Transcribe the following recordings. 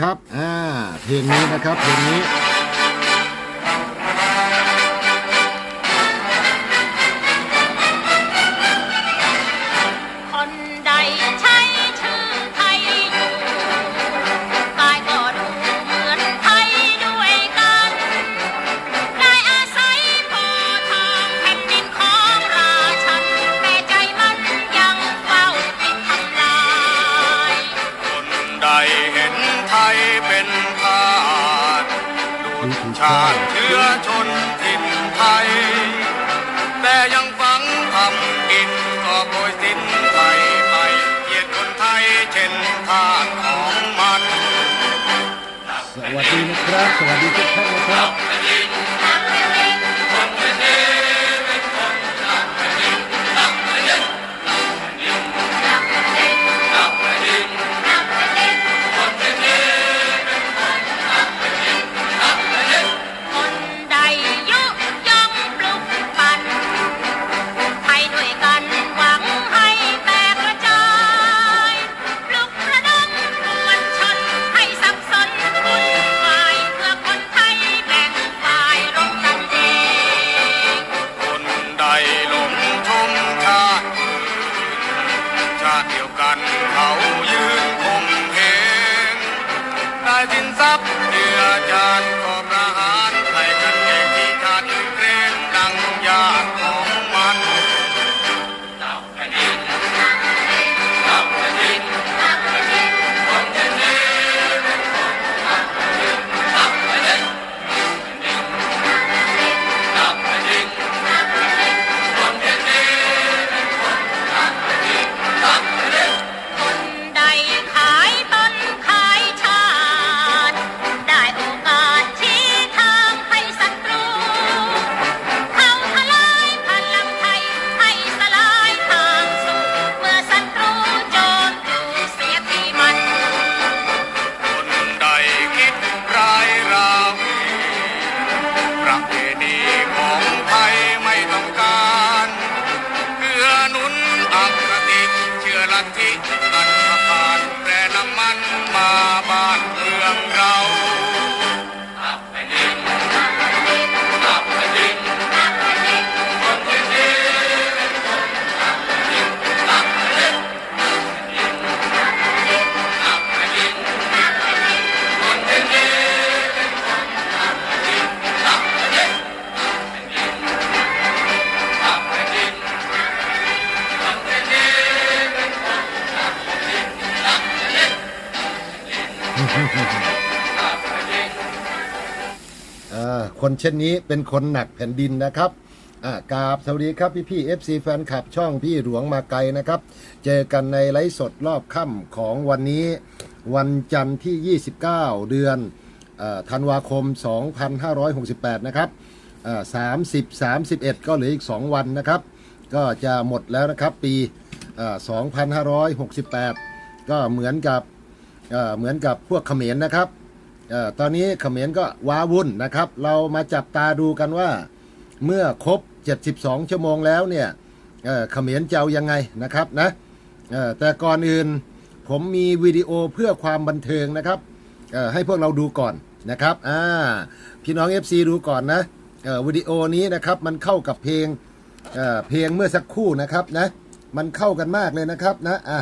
ครับ อ่า เพลงนี้นะครับ เพลงนี้ ดีนะครับ สวัสดีทุกท่านนะครับ ทธิอันธพาลแปรน้ำมันมา คนเช่นนี้เป็นคนหนักแผ่นดินนะครับอ่ากราบสวัสดีครับพี่พี่เอฟซีแฟนคลับช่องพี่หลวงมาไกลนะครับ เจอกันในไลฟ์สดรอบค่ำของวันนี้ วันจันทร์ที่ 29 เดือนเอ่อธันวาคม 2568 นะครับอ่า30 31 ก็เหลืออีก 2 วันนะครับ ก็จะหมดแล้วนะครับปีอ่า2568 ก็เหมือนกับเหมือนกับพวกเขมรนะครับ ออตอนนี้เขมรก็ว้าวุ่นนะครับ เรามาจับตาดูกันว่า เมื่อครบ 72 ชั่วโมงแล้วเนี่ยเเขมรจะเอายังไงนะครับนะแต่ก่อนอื่นผมมีวิดีโอเพื่อความบันเทิงนะครับให้พวกเราดูก่อนนะครับอ่าพี่น้อง FC ดูก่อนนะวิดีโอนี้นะครับมันเข้ากับเพลงเเพลงเมื่อสักครู่นะครับนะมันเข้ากันมากเลยนะครับนะอะ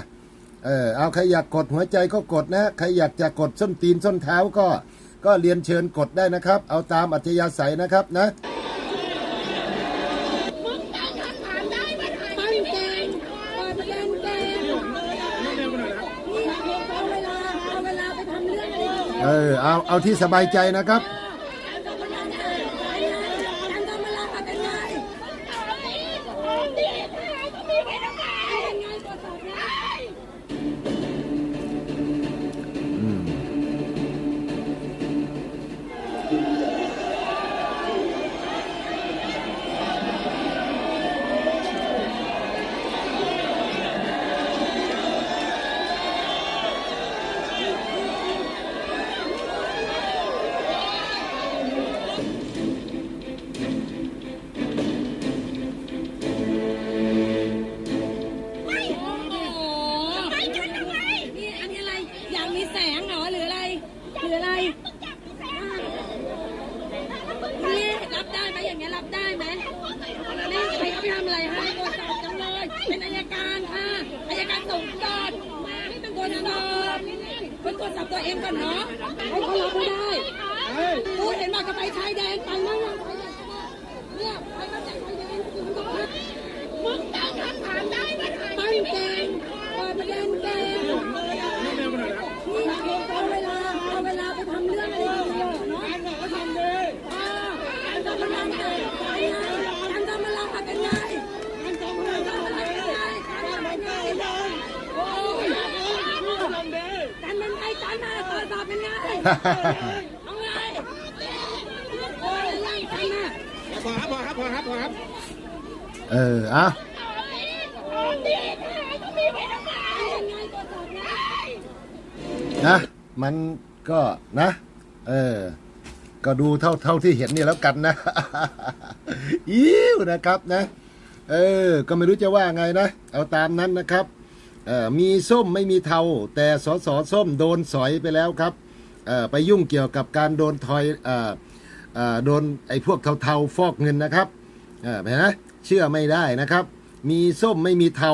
เออเอาใครอยากกดหัวใจก็กดนะใครอยากจะกดส้นตีนส้นเท้าก็ ก็เรียนเชิญกดได้นะครับ เอาตามอัธยาศัยนะครับนะตั้งเกณฑ์เปิดประเด็นเกมเอาเวลาเอาเวลาไปทำเรื่องอะไร เออเอาเอาที่สบายใจนะครับ พอครับพอครับพอครับพอครับเอออะนะ มันก็นะ เออ ก็ดูเท่าเท่าที่เห็นนี่แล้วกันนะอิ้วนะครับนะ เออ ก็ไม่รู้จะว่าไงนะ เอาตามนั้นนะครับ เออมีส้มไม่มีเทา แต่สอสอส้มโดนสอยไปแล้วครับ ไปยุ่งเกี่ยวกับการโดนทอยออโดนไอ้พวกเทาๆฟอกเงินนะครับเห็นไหมเชื่อไม่ได้นะครับ มีส้มไม่มีเทา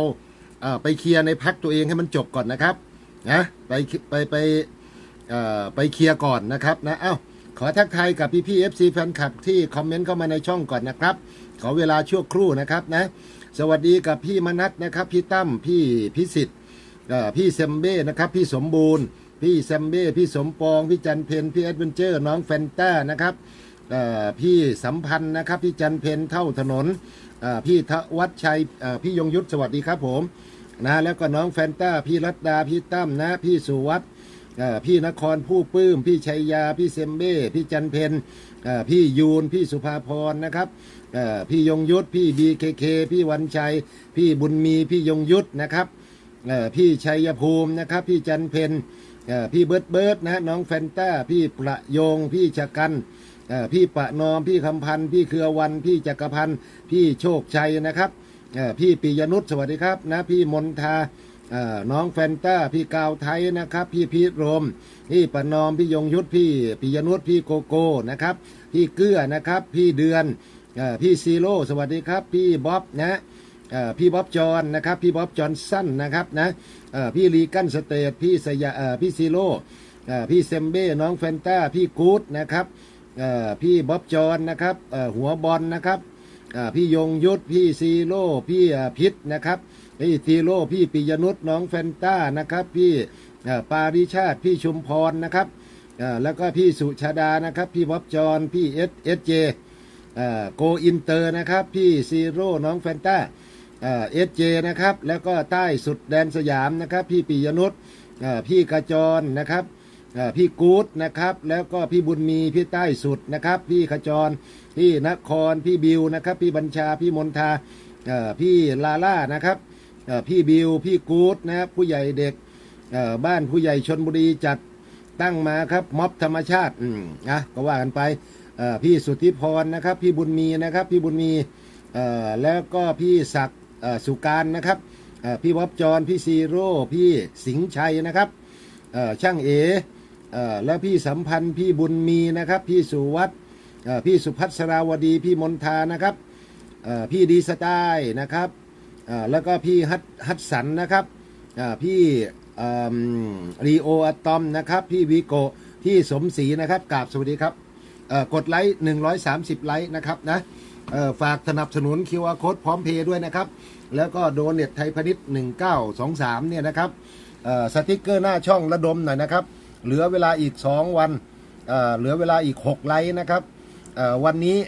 เไปเคลียร์ในพักตัวเองให้มันจบก่อนนะครับนะไปไปไปไปเคลียร์ก่อนนะครับนะเอ้าขอทักทายกับพี่พี่เอฟซีแฟนคลับที่คอมเมนต์เข้ามาในช่องก่อนนะครับ ขอเวลาชั่วครู่นะครับนะสวัสดีกับพี่มนัทนะครับ พี่ตั้มพี่พิสิทธิ์พี่เซมเบ้นะครับ พี่สมบูรณ์ พี่แซมเบ้พี่สมปอง พี่จันเพนพี่แอดเวนเจอร์น้องแฟนต้านะครับพี่สัมพันธ์นะครับ พี่จันเพนเท่าถนนพี่ทวัชชัยพี่ยงยุทธสวัสดีครับผมนะแล้วก็น้องแฟนต้า พี่รัตดา พี่ตั้มนะ พี่สุวัตพี่นครผู้ปื้ม พี่ชัยยา พี่เซมเบ้ พี่จันเพนพี่ยูน พี่สุภาพรนะครับพี่ยงยุทธพี่บีเคเคพี่วันชัย พี่บุญมี พี่ยงยุทธนะครับพี่ชัยภูมินะครับ พี่จันเพนอ พี่เบิร์ดเบิร์ดนะฮะน้องแฟนต้าพี่ประโยงพี่ชะกันพี่ปะนอมพี่คำพันธ์พี่เครือวันพี่จักรพันธ์พี่โชคชัยนะครับพี่ปิยนุชสวัสดีครับนะพี่มนทาน้องแฟนต้าพี่กาวไทยนะครับ พี่พีทโรม พี่ปะนอมพี่ยงยุทธพี่ปิยนุชพี่โกโก้นะครับ พี่เกื้อนะครับ พี่เดือนพี่ซีโร่สวัสดีครับ พี่บ๊อบนะ พี่บ๊อบจอนนะครับพี่บ๊อบจอนสั้นนะครับนะพี่ลีกันสเตทพี่สยาพี่ซีโร่พี่เซมเบ้น้องแฟนต้าพี่กู๊ดนะครับพี่บ๊อบจอนนะครับหัวบอลนะครับพี่ยงยุทธพี่ซีโร่พี่พิษนะครับพี่ซีโร่พี่ปิยนุษน้องแฟนต้านะครับพี่ปาริชาติพี่ชุมพรนะครับแล้วก็พี่สุชาดานะครับ พี่บ๊อบจอนพี่เอสเอสเจโกอินเตอร์นะครับ พี่ซีโร่น้องแฟนต้า เอสเจนะครับ แล้วก็ใต้สุดแดนสยามนะครับ พี่ปิยนุชเอ่อพี่กระจรนะครับพี่กู๊ดนะครับ แล้วก็พี่บุญมีพี่ใต้สุดนะครับ พี่ขจร พี่นครพี่บิวนะครับ พี่บัญชาพี่มนทาพี่ลาล่านะครับพี่บิวพี่กู๊ดนะครับผู้ใหญ่เด็กบ้านผู้ใหญ่ชนบุรีจัดตั้งมาครับม็อบธรรมชาติอืมนะก็ว่ากันไปพี่สุทธิพรนะครับ พี่บุญมีนะครับ พี่บุญมีแล้วก็พี่ศักด สุการนะครับพี่บ๊อบจอนพี่ซีโร่พี่สิงชัยนะครับช่างเอแล้วพี่สัมพันธ์พี่บุญมีนะครับ พี่สุวัตพี่สุพัชราวดีพี่มนทานะครับพี่ดีสไตล์นะครับแล้วก็พี่ฮัตฮัตสันนะครับพี่รีโออะตอมนะครับ พี่วิโกพี่สมศรีนะครับกราบสวัสดีครับกดไลค์130 ไลค์นะครับนะ ฝากสนับสนุน QR Code พร้อมเพย์ด้วยนะครับ แล้วก็โดเน็ตไทยพนิษฐ์1923 เนี่ยนะครับสติกเกอร์หน้าช่องระดมหน่อยนะครับ เหลือเวลาอีก 2 วันเเหลือเวลาอีก 6 ไลค์นะครับวันนี้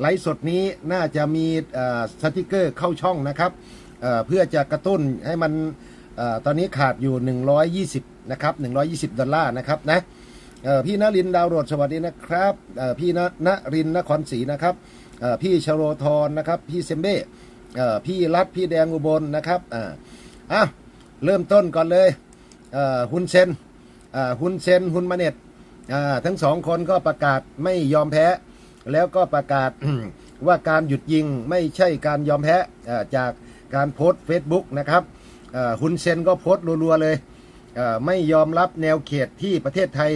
ไลฟ์สดนี้น่าจะมีสติกเกอร์เข้าช่องนะครับเเพื่อจะกระตุ้นให้มันอตอนนี้ขาดอยู่ 120 นะครับ 120 ดอลลาร์นะครับนะพี่นรินทร์ดาวโรดสวัสดีนะครับพี่นนรินทร์นครศรีนะครับ พี่ชโรธรนะครับ พี่เซมเบ้พี่รัฐพี่แดงอุบลนะครับอ่าอะเริ่มต้นก่อนเลยฮุนเซนฮุนเซนฮุนมาเน็ตทั้งสองคนก็ประกาศไม่ยอมแพ้ แล้วก็ประกาศว่าการหยุดยิงไม่ใช่การยอมแพ้จากการโพสต์ Facebook นะครับฮุนเซนก็โพสต์รัวๆเลยไม่ยอมรับแนวเขตที่ประเทศไทย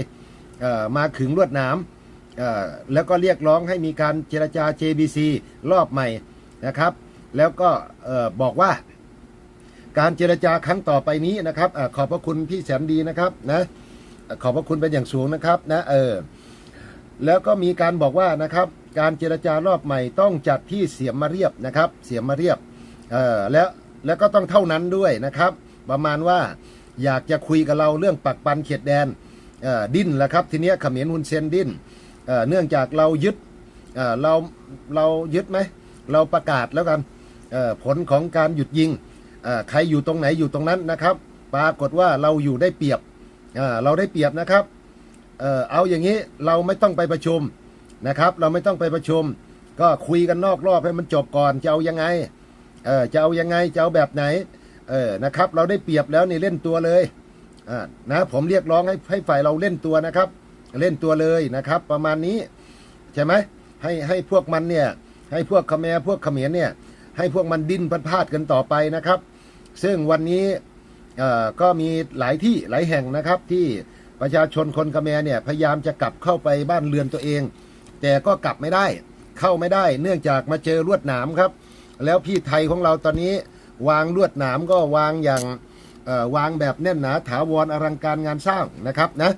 มาขึงลวดหนาม แล้วก็เรียกร้องให้มีการเจรจา JBC รอบใหม่นะครับ แล้วก็บอกว่า การเจรจาครั้งต่อไปนี้นะครับอขอบพระคุณพี่แสนดีนะครับนะขอบพระคุณเป็นอย่างสูงนะครับนะเออแล้วก็มีการบอกว่านะครับ การเจรจารอบใหม่ต้องจัดที่เสียมมาเรียบนะครับ เสียมมาเรียบเออแล้วแล้วก็ต้องเท่านั้นด้วยนะครับ ประมาณว่าอยากจะคุยกับเราเรื่องปักปันเขตแดนดิ้นแหละครับ ทีนี้ยเขมรฮุนเซนดิ้น เนื่องจากเรายึดเราเรายึดไหมเราประกาศแล้วกันผลของการหยุดยิงใครอยู่ตรงไหนอยู่ตรงนั้นนะครับ ปรากฏว่าเราอยู่ได้เปรียบเราได้เปรียบนะครับเอาอย่างนี้เราไม่ต้องไปประชุมนะครับ เราไม่ต้องไปประชุม ก็คุยกันนอกรอบให้มันจบก่อนจะเอายังไงจะเอายังไงจะเอาแบบไหนนะครับ เราได้เปรียบแล้วนี่เล่นตัวเลยนะผมเรียกร้องให้ให้ฝ่ายเราเล่นตัวนะครับ เล่นตัวเลยนะครับ ประมาณนี้ใช่ไหมให้ให้พวกมันเนี่ยให้พวกเขมพวกเขมรเนี่ยให้พวกมันดิ้นพัดพาดกันต่อไปนะครับ ซึ่งวันนี้ก็มีหลายที่หลายแห่งนะครับ ที่ประชาชนคนเขมรเนี่ยพยายามจะกลับเข้าไปบ้านเรือนตัวเอง แต่ก็กลับไม่ได้เข้าไม่ได้ เนื่องจากมาเจอลวดหนามครับ แล้วพี่ไทยของเราตอนนี้วางลวดหนามก็วางอย่างวางแบบแน่นหนาถาวรอลังการงานสร้างนะครับนะ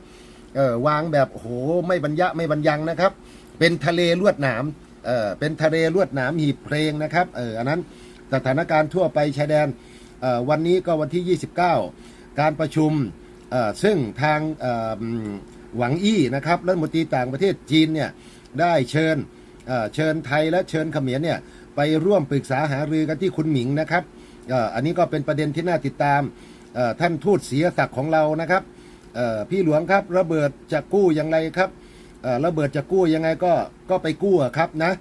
เออวางแบบโหไม่บรรยะไม่บรรยังนะครับ เป็นทะเลลวดหนามเออเป็นทะเลลวดหนามหีบเพลงนะครับเอออันนั้นสถานการณ์ทั่วไปชายแดนเออวันนี้ก็วันที่ 29 การประชุมเออซึ่งทางเออหวังอี้นะครับรัฐมนตรีต่างประเทศจีนเนี่ยได้เชิญเออเชิญไทยและเชิญเขมรเนี่ยไปร่วมปรึกษาหารือกันที่คุณหมิงนะครับเอออันนี้ก็เป็นประเด็นที่น่าติดตามเออท่านทูตเสียศักดิ์ของเรานะครับ พี่หลวงครับระเบิดจะกู้อย่างไรครับระเบิดจะกู้ยังไงก็ก็ไปกู้ครับนะ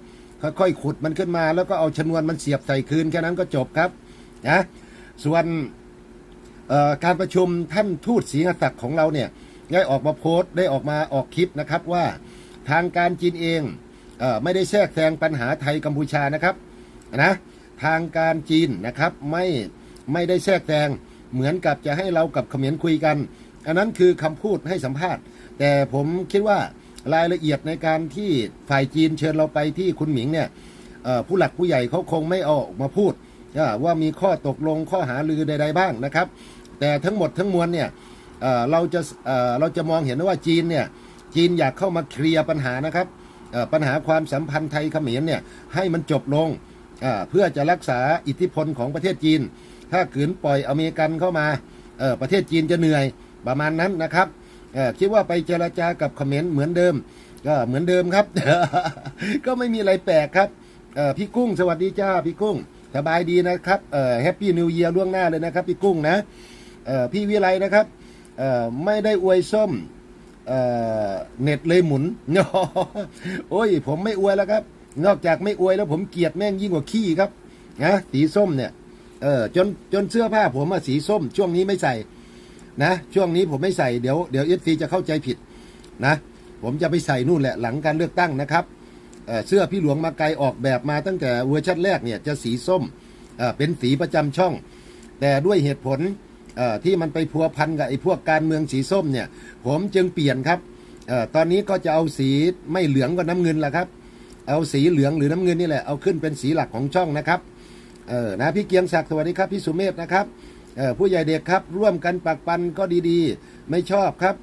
ค่อยๆขุดมันขึ้นมา แล้วก็เอาชนวนมันเสียบใส่คืนแค่นั้นก็จบครับนะส่วนการประชุมท่านทูตศรีหศักดิ์ของเราเนี่ยได้ออกมาโพสต์ได้ออกมาออกคลิปนะครับว่าทางการจีนเองเออไม่ได้แทรกแซงปัญหาไทยกัมพูชานะครับนะทางการจีนนะครับไม่ไม่ได้แทรกแซงเหมือนกับจะให้เรากับเขมรคุยกัน อันนั้นคือคำพูดให้สัมภาษณ์ แต่ผมคิดว่ารายละเอียดในการที่ฝ่ายจีนเชิญเราไปที่คุณหมิงเนี่ยผู้หลักผู้ใหญ่เขาคงไม่เอาออกมาพูดว่ามีข้อตกลงข้อหาลือใด ๆ บ้างนะครับ แต่ทั้งหมดทั้งมวลเนี่ยเราจะเราจะมองเห็นว่าจีนเนี่ยจีนอยากเข้ามาเคลียร์ปัญหานะครับปัญหาความสัมพันธ์ไทยเขมรเนี่ยให้มันจบลงเพื่อจะรักษาอิทธิพลของประเทศจีน ถ้าขืนปล่อยอเมริกันเข้ามาประเทศจีนจะเหนื่อย ประมาณนั้นนะครับเอ่อคิดว่าไปเจรจากับเขมรเหมือนเดิม ก็เหมือนเดิมครับ ก็ไม่มีอะไรแปลกครับเอ่อพี่กุ้งสวัสดีจ้าพี่กุ้งสบายดีนะครับเอ่อแฮปปี้นิวเยียร์ล่วงหน้าเลยนะครับ พี่กุ้งนะเอ่อพี่วิไลนะครับเอ่อไม่ได้อวยส้มเอ่อเน็ตเลยหมุนโอ้ย ผมไม่อวยแล้วครับ นอกจากไม่อวยแล้วผมเกลียดแม่งยิ่งกว่าขี้ครับนะสีส้มเนี่ยเออจนจนเสื้อผ้าผมอะสีส้ม ช่วงนี้ไม่ใส่ นะช่วงนี้ผมไม่ใส่เดี๋ยวเดี๋ยวเอฟซีจะเข้าใจผิดนะ ผมจะไปใส่นู่นแหละหลังการเลือกตั้งนะครับเเสื้อพี่หลวงมาไกลออกแบบมาตั้งแต่เวอร์ชันแรกเนี่ยจะสีส้มเเป็นสีประจำช่อง แต่ด้วยเหตุผลที่มันไปพัวพันกับไอ้พวกการเมืองสีส้มเนี่ย ผมจึงเปลี่ยนครับอตอนนี้ก็จะเอาสีไม่เหลืองก็น้ำเงินละครับ เอาสีเหลืองหรือน้ำเงินนี่แหละเอาขึ้นเป็นสีหลักของช่องนะครับเออนะพี่เกียงศักดิ์สวัสดีครับพี่สุเมธนะครับ ผู้ใหญ่เด็กครับ ร่วมกันปักปันก็ดีๆ ไม่ชอบครับ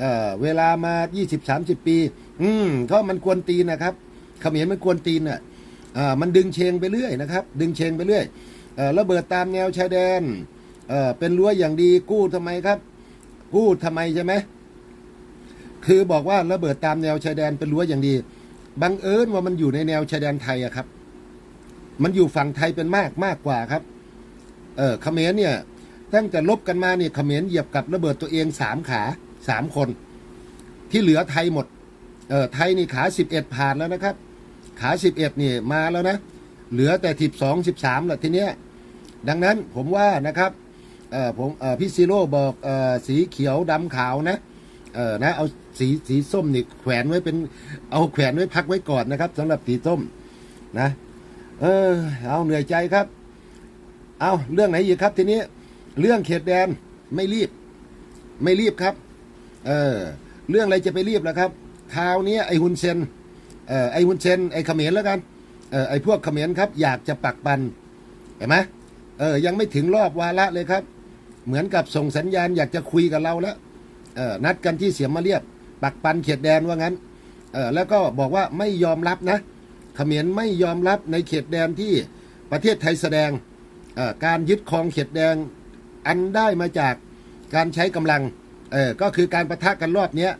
เอ่อเวลามา 20-30 ปี อืมก็มันกวนตีนนะครับเขมรมันกวนตีนอะอ่ามันดึงเชงไปเรื่อยนะครับ ดึงเชงไปเรื่อยอระเบิดตามแนวชายแดนเเป็นรั้วอย่างดีกู้ทำไมครับ กู้ทำไมใช่ไหมคือบอกว่าระเบิดตามแนวชายแดนเป็นรั้วอย่างดีบังเอิญว่ามันอยู่ในแนวชายแดนไทยอะครับ มันอยู่ฝั่งไทยเป็นมากมากกว่าครับ เออเขมรเนี่ย ตั้งแต่ลบกันมาเนี่ยเขมรเหยียบกับระเบิดตัวเองสามขาสามคน ที่เหลือไทยหมดเออไทยนี่ขาสิบเอ็ดผ่านแล้วนะครับ ขาสิบเอ็ดนี่มาแล้วนะ เหลือแต่สิบสองสิบสามแหละทีเนี้ยดังนั้นผมว่านะครับเออผมเออพี่ซีโร่บอกเออสีเขียวดำขาวนะเออนะเอาสีสีส้มนี่แขวนไว้เป็นเอาแขวนไว้พักไว้ก่อนนะครับสำหรับสีส้มนะ เออเอาเหนื่อยใจครับ เอาเรื่องไหนอีกครับทีนี้ เรื่องเขตแดนไม่รีบ ไม่รีบครับ เออเรื่องอะไรจะไปรีบล่ะครับคราวนี้ไอ้ฮุนเซนเออไอ้ฮุนเซนไอ้เขมรแล้วกันเออไอ้พวกเขมรครับ อยากจะปักปันเห็นไหมเออยังไม่ถึงรอบวาระเลยครับ เหมือนกับส่งสัญญาณอยากจะคุยกับเราแล้วเออนัดกันที่เสียมมาเรียบ ปักปันเขตแดนว่างั้นเออแล้วก็บอกว่าไม่ยอมรับนะเขมรไม่ยอมรับในเขตแดนที่ประเทศไทยแสดงการยึดครองเขตแดน อันได้มาจากการใช้กำลังเออก็คือการประทะกันรอบเนี้ย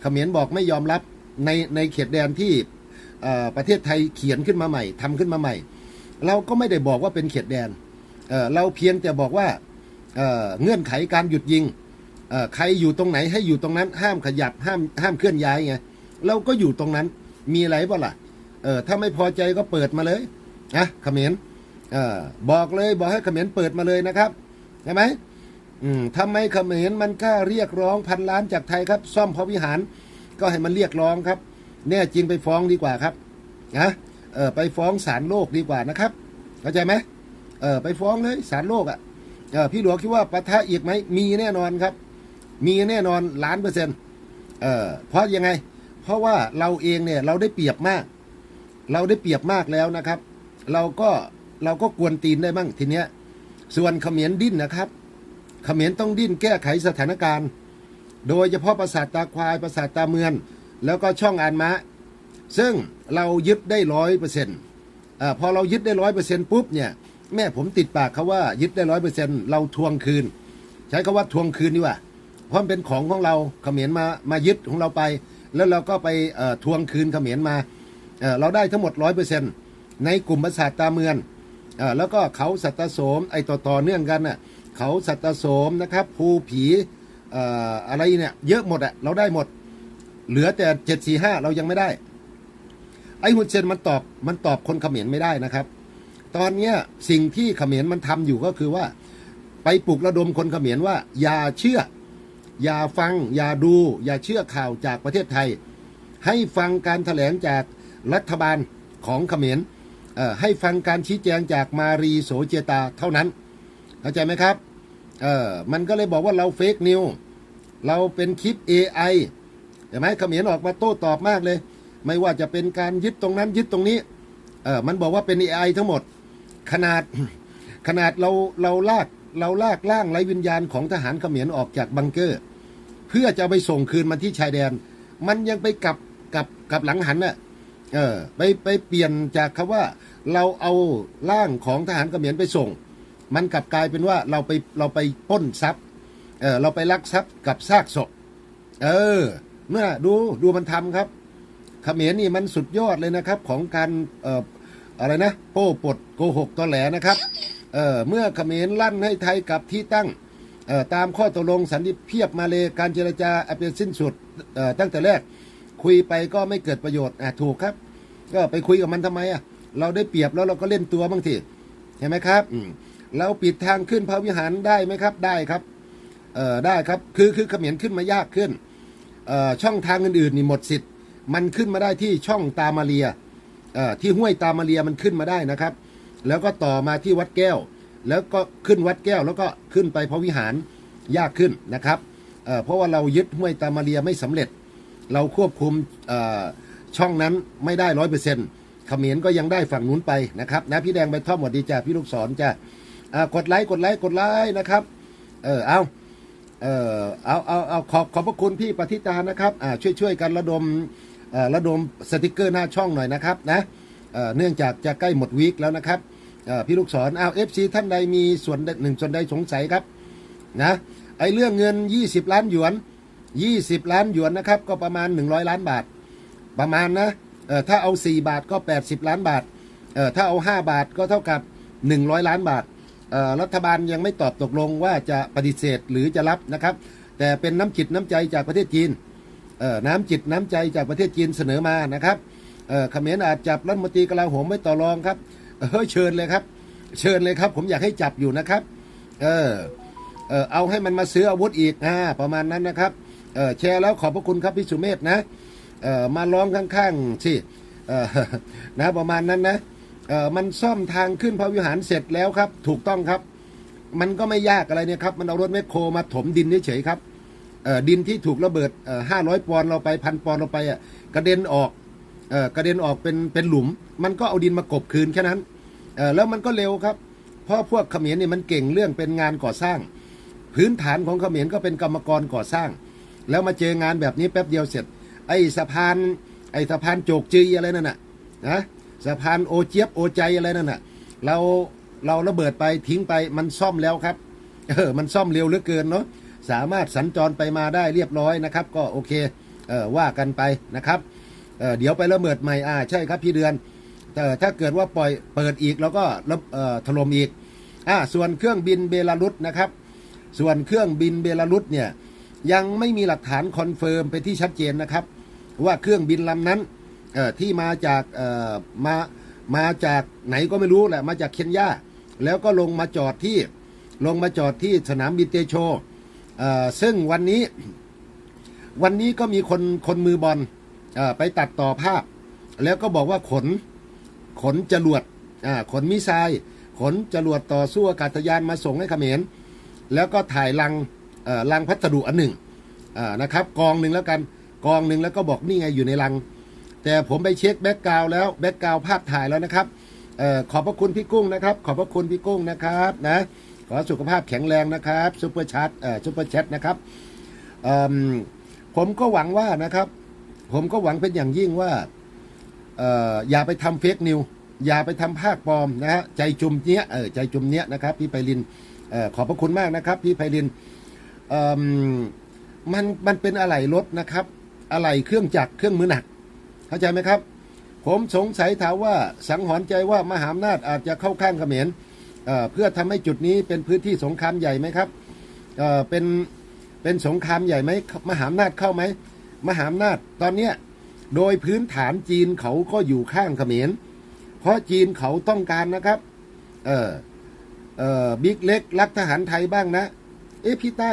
เขมรบอกไม่ยอมรับในในเขตแดนที่เอ่อประเทศไทยเขียนขึ้นมาใหม่ทำขึ้นมาใหม่ เราก็ไม่ได้บอกว่าเป็นเขตแดนเออเราเพียงแต่บอกว่าเออเงื่อนไขการหยุดยิงเออใครอยู่ตรงไหนให้อยู่ตรงนั้น ห้ามขยับห้ามห้ามเคลื่อนย้ายไงเราก็อยู่ตรงนั้นมีอะไรบ้าล่ะเออถ้าไม่พอใจก็เปิดมาเลยนะเขมรเออบอกเลยบอกให้เขมรเปิดมาเลยนะครับ ใช่ไหมอืมทำไมเขมรมันกล้าเรียกร้องพันล้านจากไทยครับ ซ่อมพระวิหาร ก็ให้มันเรียกร้องครับ แน่จริงไปฟ้องดีกว่าครับนะเออไปฟ้องศาลโลกดีกว่านะครับเข้าใจไหมเออไปฟ้องเลยศาลโลกอะ่ะเออพี่หลวงคิดว่าปะทะอีกไหมมีแน่นอนครับ มีแน่นอนล้านเปอร์เซ็นต์เออเพราะยังไง เพราะว่าเราเองเนี่ยเราได้เปรียบมาก เราได้เปรียบมากแล้วนะครับ เราก็เราก็กวนตีนได้บ้างทีเนี้ย ส่วนเขมรดิ้นนะครับ เขมรต้องดิ้นแก้ไขสถานการณ์ โดยเฉพาะปราสาทตาควายปราสาทตาเมืองแล้วก็ช่องอานมะ ซึ่งเรายึดได้ร้อยเปอร์เซ็นต์พอเรายึดได้ร้อยเปอร์เซ็นต์ปุ๊บเนี่ยแม่ผมติดปากเขาว่ายึดได้ร้อยเปอร์เซ็นต์เราทวงคืน ใช้คาว่าทวงคืนดีกว่า เพราะเป็นของของเราเขมรมามายึดของเราไป แล้วเราก็ไปทวงคืนเขมรมาเราได้ทั้งหมดร้อยเปอร์เซ็นต์ในกลุ่มปราสาทตาเมืองเอ่อแล้วก็เขาสัตโสมไอต่อต่อเนื่องกันน่ะเขาสัตโสมนะครับภูผีอ่ออะไรเนี่ยเยอะหมดอะเราได้หมด เหลือแต่เจ็ดสี่ห้าเรายังไม่ได้ ไอ้ฮุนเซนมันตอบมันตอบคนเขมรไม่ได้นะครับ ตอนเนี้ยสิ่งที่เขมรมันทำอยู่ก็คือว่า ไปปลุกระดมคนเขมรว่า อย่าเชื่อ อย่าฟัง อย่าดู อย่าเชื่อข่าวจากประเทศไทย ให้ฟังการแถลงจากรัฐบาลของเขมร ให้ฟังการชี้แจงจากมารีโสเจตาเท่านั้น เข้าใจไหมครับเออมันก็เลยบอกว่าเราเฟกนิวเราเป็นคลิป AI เห็นไหมเขมรออกมาโต้ตอบมากเลย ไม่ว่าจะเป็นการยึดตรงนั้นยึดตรงนี้เออมันบอกว่าเป็น AI ทั้งหมด ขนาดขนาดเราเราลากเราลากร่างไร้วิญญาณของทหารเขมรออกจากบังเกอร์ เพื่อจะไปส่งคืนมันที่ชายแดน มันยังไปกลับกลับกลับหลังหันน่ะ เออไปไปเปลี่ยนจากคำว่า เราเอาร่างของทหารเขมรไปส่ง มันกลับกลายเป็นว่าเราไปเราไปป้นทรัพย์เออเราไปลักทรัพย์กับซากศพเออเมื่อดูดูมันทำครับเขมรนี่มันสุดยอดเลยนะครับของการเอ่ออะไรนะโป้ปดโกหกตอแหลนะครับเอ่อเมื่อเขมรลั่นให้ไทยกับที่ตั้งเอ่อตามข้อตกลงสันติเพียบมาเลยการเจรจาเป็นสิ้นสุดเอ่อตั้งแต่แรก คุยไปก็ไม่เกิดประโยชน์อะถูกครับ ก็ไปคุยกับมันทำไมอะเราได้เปรียบแล้วเราก็เล่นตัวบางทีเห็นไหมครับอืมเราปิดทางขึ้นพระวิหารได้ไหมครับได้ครับเอ่อได้ครับคือคือเขมรขึ้นมายากขึ้นเอ่อช่องทางอื่นๆนี่หมดสิทธิ์ มันขึ้นมาได้ที่ช่องตามาเรียเอ่อที่ห้วยตามาเรียมันขึ้นมาได้นะครับ แล้วก็ต่อมาที่วัดแก้ว แล้วก็ขึ้นวัดแก้วแล้วก็ขึ้นไปพระวิหารยากขึ้นนะครับเอ่อเพราะว่าเรายึดห้วยตามาเรียไม่สำเร็จ เราควบคุมช่องนั้นไม่ได้ร้อยเปอร์เซ็นต์เขมรก็ยังได้ฝั่งนู้นไปนะครับนะพี่แดงไปท่อมหมดดีจ้าพี่ลูกศรจ้ากดไลค์กดไลค์กดไลค์นะครับ เออเอาเออเอาเอาเอาขอบขอบพระคุณพี่ปฏิตานะครับอ่าช่วยช่วยกันระดมระดมสติกเกอร์หน้าช่องหน่อยนะครับนะเเนื่องจากจะใกล้หมดวีคแล้วนะครับพี่ลูกศรเอาเอฟซีท่านใดมีส่วนหนึ่งส่วนใดสงสัยครับนะไอเรื่องเงิน 20 ล้านหยวน 20 ล้านหยวนนะครับ ก็ประมาณ 100 ล้านบาท ประมาณนะเอ่อถ้าเอา 4 บาทก็ 80 ล้านบาทเอ่อถ้าเอา 5 บาทก็เท่ากับ 100 ล้านบาทเอ่อรัฐบาลยังไม่ตอบตกลงว่าจะปฏิเสธหรือจะรับนะครับ แต่เป็นน้ำจิตน้ำใจจากประเทศจีนเอ่อน้ำจิตน้ำใจจากประเทศจีนเสนอมานะครับเอ่อเขมรอาจจับรัฐมนตรีกลาโหมไม่ต่อรองครับเออเชิญเลยครับ เชิญเลยครับ ผมอยากให้จับอยู่นะครับ เออเออเอาให้มันมาซื้ออาวุธอีกอ่าประมาณนั้นนะครับ แชร์แล้วขอบพระคุณครับพี่สุเมธนะเออมาร้องข้างๆสิเออนะประมาณนั้นนะเออมันซ่อมทางขึ้นพระวิหารเสร็จแล้วครับ ถูกต้องครับ มันก็ไม่ยากอะไรเนี่ยครับมันเอารถแมคโครมาถมดินเฉยๆครับเออดินที่ถูกระเบิดห้าร้อยปอนเราไปพันปอนเราไปอะกระเด็นออกเออกระเด็นออกเป็นเป็นหลุม มันก็เอาดินมากบคืนแค่นั้นเออแล้วมันก็เร็วครับเพราะพวกเขมรเนี่ยมันเก่งเรื่องเป็นงานก่อสร้าง พื้นฐานของเขมรก็เป็นกรรมกรก่อสร้าง แล้วมาเจองานแบบนี้แป๊บเดียวเสร็จ ไอ้สะพานไอ้สะพานโจกจีอะไรนั่นน่ะนะสะพานโอเจี๊ยบโอใจอะไรนั่นน่ะเราเราระเบิดไปทิ้งไปมันซ่อมแล้วครับเออมันซ่อมเร็วเหลือเกินเนาะสามารถสัญจรไปมาได้เรียบร้อยนะครับ ก็โอเคเออว่ากันไปนะครับเออเดี๋ยวไประเบิดใหม่อ่าใช่ครับพี่เดือนแต่ถ้าเกิดว่าปล่อยเปิดอีกแล้วก็ระเออถล่มอีกอ่าส่วนเครื่องบินเบลารุสนะครับ ส่วนเครื่องบินเบลารุสเนี่ย ยังไม่มีหลักฐานคอนเฟิร์มไปที่ชัดเจนนะครับ ว่าเครื่องบินลำนั้นเอ่อที่มาจากเอ่อมามาจากไหนก็ไม่รู้แหละมาจากเคนยาแล้วก็ลงมาจอดที่ลงมาจอดที่สนามบินเตโชเอ่อซึ่งวันนี้วันนี้ก็มีคนคนมือบอลเอ่อไปตัดต่อภาพ แล้วก็บอกว่าขนขนจรวดอ่าขนมิไซล์ขนจรวดต่อสู้อากาศยานมาส่งให้เขมร แล้วก็ถ่ายลัง ลังพัสดุอันหนึ่งนะครับกองหนึ่งแล้วกันกองหนึ่งแล้วก็บอกนี่ไงอยู่ในลัง แต่ผมไปเช็คแบ็กกราวแล้วแบ็กกราวภาพถ่ายแล้วนะครับออขอบพระคุณพี่กุ้งนะครับ ขอบพระคุณพี่กุ้งนะครับนะขอสุขภาพแข็งแรงนะครับซุปเปอร์ชัดเอ่อซุปเปอร์แชทนะครับผมก็หวังว่านะครับ ผมก็หวังเป็นอย่างยิ่งว่าอออย่าไปทำเฟกนิวอย่าไปทำภาคปลอมนะฮะใจจุ่มเนี้ยใจจุ่มเนี้ยนะครับ พี่ไพลินออขอบพระคุณมากนะครับ พี่ไพลิน มมันมันเป็นอะไหล่รถนะครับอะไหล่เครื่องจักรเครื่องมือหนัก เข้าใจไหมครับ ผมสงสัยถามว่าสังหรณ์ใจว่ามหาอำนาจอาจจะเข้าข้างเขมรเเพื่อทำให้จุดนี้เป็นพื้นที่สงครามใหญ่ไหมครับเเป็นเป็นสงครามใหญ่ไหมมหาอำนาจเข้าไหมมหาอำนาจตอนเนี้ยโดยพื้นฐานจีนเขาก็อยู่ข้างเขมร เพราะจีนเขาต้องการนะครับ เออเออบิ๊กเล็กรักทหารไทยบ้างนะ เอ๊ะพี่ใต้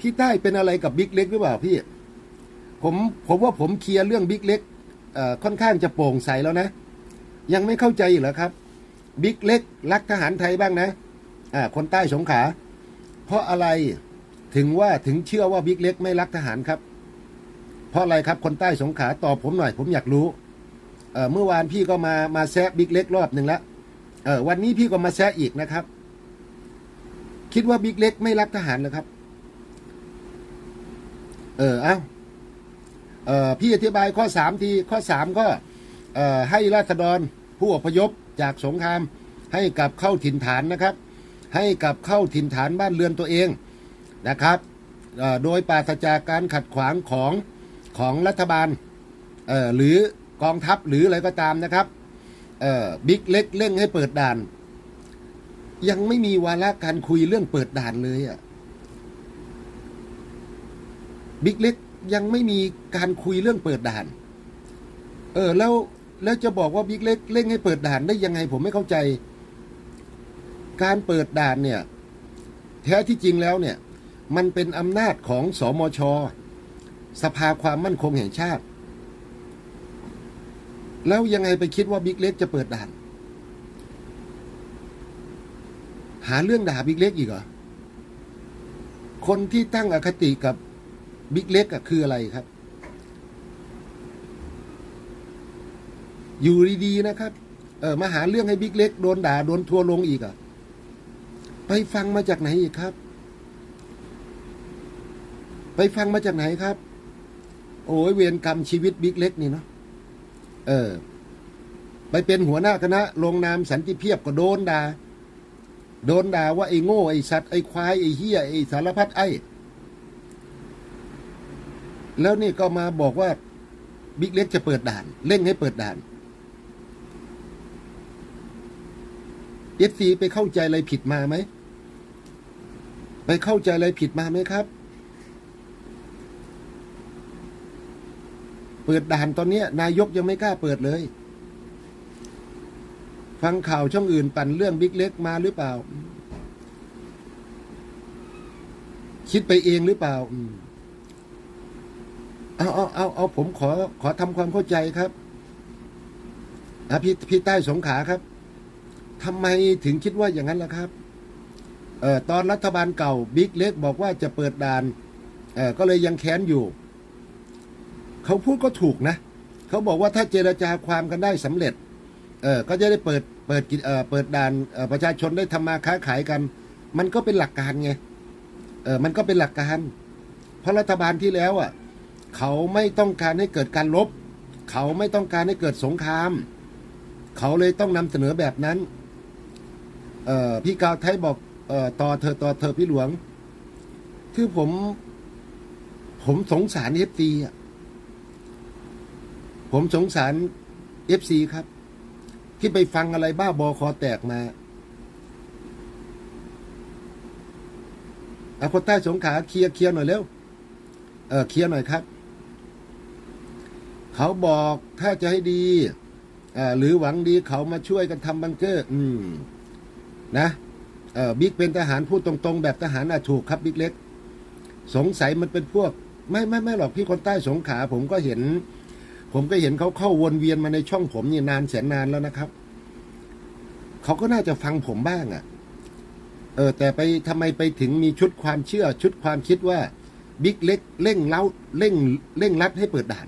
พี่ใต้เป็นอะไรกับบิ๊กเล็กหรือเปล่าพี่ ผมผมว่าผมเคลียร์เรื่องบิ๊กเล็กค่อนข้างจะโปร่งใสแล้วนะ ยังไม่เข้าใจอีกเหรอครับบิ๊กเล็กรักทหารไทยบ้างนะอ่าคนใต้สงขา เพราะอะไรถึงว่าถึงเชื่อว่าบิ๊กเล็กไม่รักทหารครับ เพราะอะไรครับคนใต้สงขาตอบผมหน่อย ผมอยากรู้เอ่อเมื่อวานพี่ก็มามาแซะบิ๊กเล็กรอบหนึ่งแล้วเออวันนี้พี่ก็มาแซะอีกนะครับ คิดว่าบิ๊กเล็กไม่รักทหารเหรอครับ เออ เอ้าเออพี่อธิบายข้อสามที ข้อสามก็เอ่อให้ราษฎรผู้อพยพจากสงคราม ให้กลับเข้าถิ่นฐานนะครับ ให้กลับเข้าถิ่นฐานบ้านเรือนตัวเองนะครับโดยปราศจากการขัดขวางของของรัฐบาลหรือกองทัพหรืออะไรก็ตามนะครับบิ๊กเล็กเร่งให้เปิดด่าน ยังไม่มีวาระการคุยเรื่องเปิดด่านเลยอะบิ๊กเล็กยังไม่มีการคุยเรื่องเปิดด่าน เออ แล้วแล้วจะบอกว่าบิ๊กเล็กเร่งให้เปิดด่านได้ยังไงผมไม่เข้าใจ การเปิดด่านเนี่ย แท้ที่จริงแล้วเนี่ย มันเป็นอำนาจของสอมช สภาความมั่นคงแห่งชาติ แล้วยังไงไปคิดว่าบิ๊กเล็กจะเปิดด่าน หาเรื่องด่าบิ๊กเล็กอีกเหรอ คนที่ตั้งอคติกับบิ๊กเล็กอะคืออะไรครับ อยู่ดีๆนะครับ เออมาหาเรื่องให้บิ๊กเล็กโดนด่าโดนทัวลงอีกอะไปฟังมาจากไหนอีกครับ ไปฟังมาจากไหนครับ โอ้ยเวรกรรมชีวิตบิ๊กเล็กนี่เนาะ เออ ไปเป็นหัวหน้าคณะลงนามสันติเพียบก็โดนด่า โดนด่าว่าไอ้โง่ไอ้สัตว์ไอ้ควายไอ้เฮียไอ้สารพัดไอ้ แล้วนี่ก็มาบอกว่าบิ๊กเล็กจะเปิดด่าน เร่งให้เปิดด่านเอฟซีไปเข้าใจอะไรผิดมาไหม ไปเข้าใจอะไรผิดมาไหมครับ เปิดด่านตอนนี้นายกยังไม่กล้าเปิดเลย ฟังข่าวช่องอื่นปั่นเรื่องบิ๊กเล็กมาหรือเปล่า คิดไปเองหรือเปล่าเอาเอาเอาเอาผมขอขอทำความเข้าใจครับอพี่พี่ใต้สงขาครับทำไมถึงคิดว่าอย่างนั้นล่ะครับเอ่อตอนรัฐบาลเก่าบิ๊กเล็กบอกว่าจะเปิดด่านเอ่อก็เลยยังแค้นอยู่ เขาพูดก็ถูกนะ เขาบอกว่าถ้าเจรจาความกันได้สำเร็จ เออก็จะได้เปิดเปิดกิจเอ่อเปิดด่านเอ่อประชาชนได้ทำมาค้าขายกัน มันก็เป็นหลักการไงเออมันก็เป็นหลักการ เพราะรัฐบาลที่แล้วอะเขาไม่ต้องการให้เกิดการลบ เขาไม่ต้องการให้เกิดสงคราม เขาเลยต้องนำเสนอแบบนั้นเอ่อพี่กาวไทยบอกเอ่อต่อเธอต่อเธอพี่หลวง คือผม ผมสงสารเอฟซีอะผมสงสารเอฟซีครับ ที่ไปฟังอะไรบ้าบอคอแตกมาเอาคนใต้สงขาเคลียร์เคลียร์หน่อยเร็ว เออเคลียร์หน่อยครับ เขาบอกถ้าจะให้ดีอ่าหรือหวังดีเขามาช่วยกันทำบังเกอร์ อืม นะเออบิ๊กเป็นทหารพูดตรงๆ แบบทหารอะถูกครับบิ๊กเล็ก สงสัยมันเป็นพวก ไม่ไม่ไม่หรอกพี่คนใต้สงขาผมก็เห็น ผมก็เห็นเขาเข้าวนเวียนมาในช่องผมนี่นานแสนนานแล้วนะครับ เขาก็น่าจะฟังผมบ้างอะ่ะ เออ แต่ไปทำไมไปถึงมีชุดความเชื่อ ชุดความคิดว่าบิ๊กเล็กเร่งเล้าเร่งเร่งรัดให้เปิดด่าน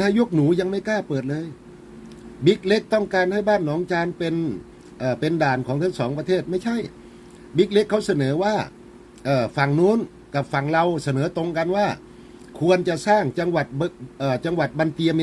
นายกหนูยังไม่กล้าเปิดเลยบิ๊กเล็กต้องการให้บ้านหนองจานเป็นเอ่อเป็นด่านของทั้งสองประเทศไม่ใช่บิ๊กเล็กเขาเสนอว่าเอ่อฝั่งนู้นกับฝั่งเราเสนอตรงกันว่า ควรจะสร้างจังหวัดบังหวัดบันเตียเมน